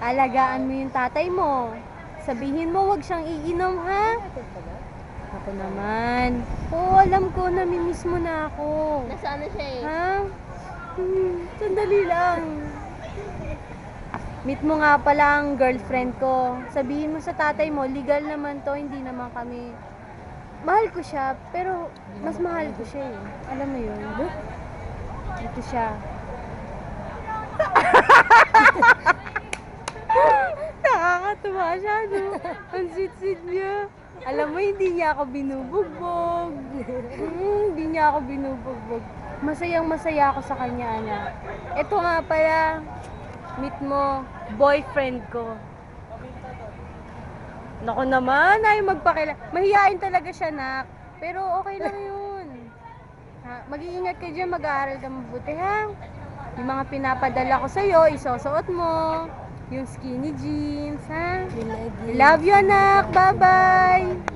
Alagaan mo yung tatay mo. Sabihin mo, wag siyang iinom, ha? Ako naman. Oo, alam ko, namimiss mo na ako. Nasaan na siya eh? Ha? Hmm, sandali lang. Meet mo nga pala ang girlfriend ko. Sabihin mo sa tatay mo, legal naman to, hindi naman kami. Mahal ko siya, pero mas mahal ko siya eh. Alam mo yun? Ito siya. No? Ang sweet-sweet niya. Alam mo, hindi niya ako binubugbog. Hmm, hindi niya ako binubugbog. Masayang masaya ako sa kanya, anak. Ito nga pala, meet mo, boyfriend ko. Nako naman, ay magpakila. Mahihain talaga siya, nak. Pero okay lang yun. Ha, mag-iingat ka dyan, mag-aaral ka mabuti, ha? Yung mga pinapadala ko sa'yo, isusuot mo. Yung skinny jeans, ha? Binagi. Love you, anak. Bye-bye.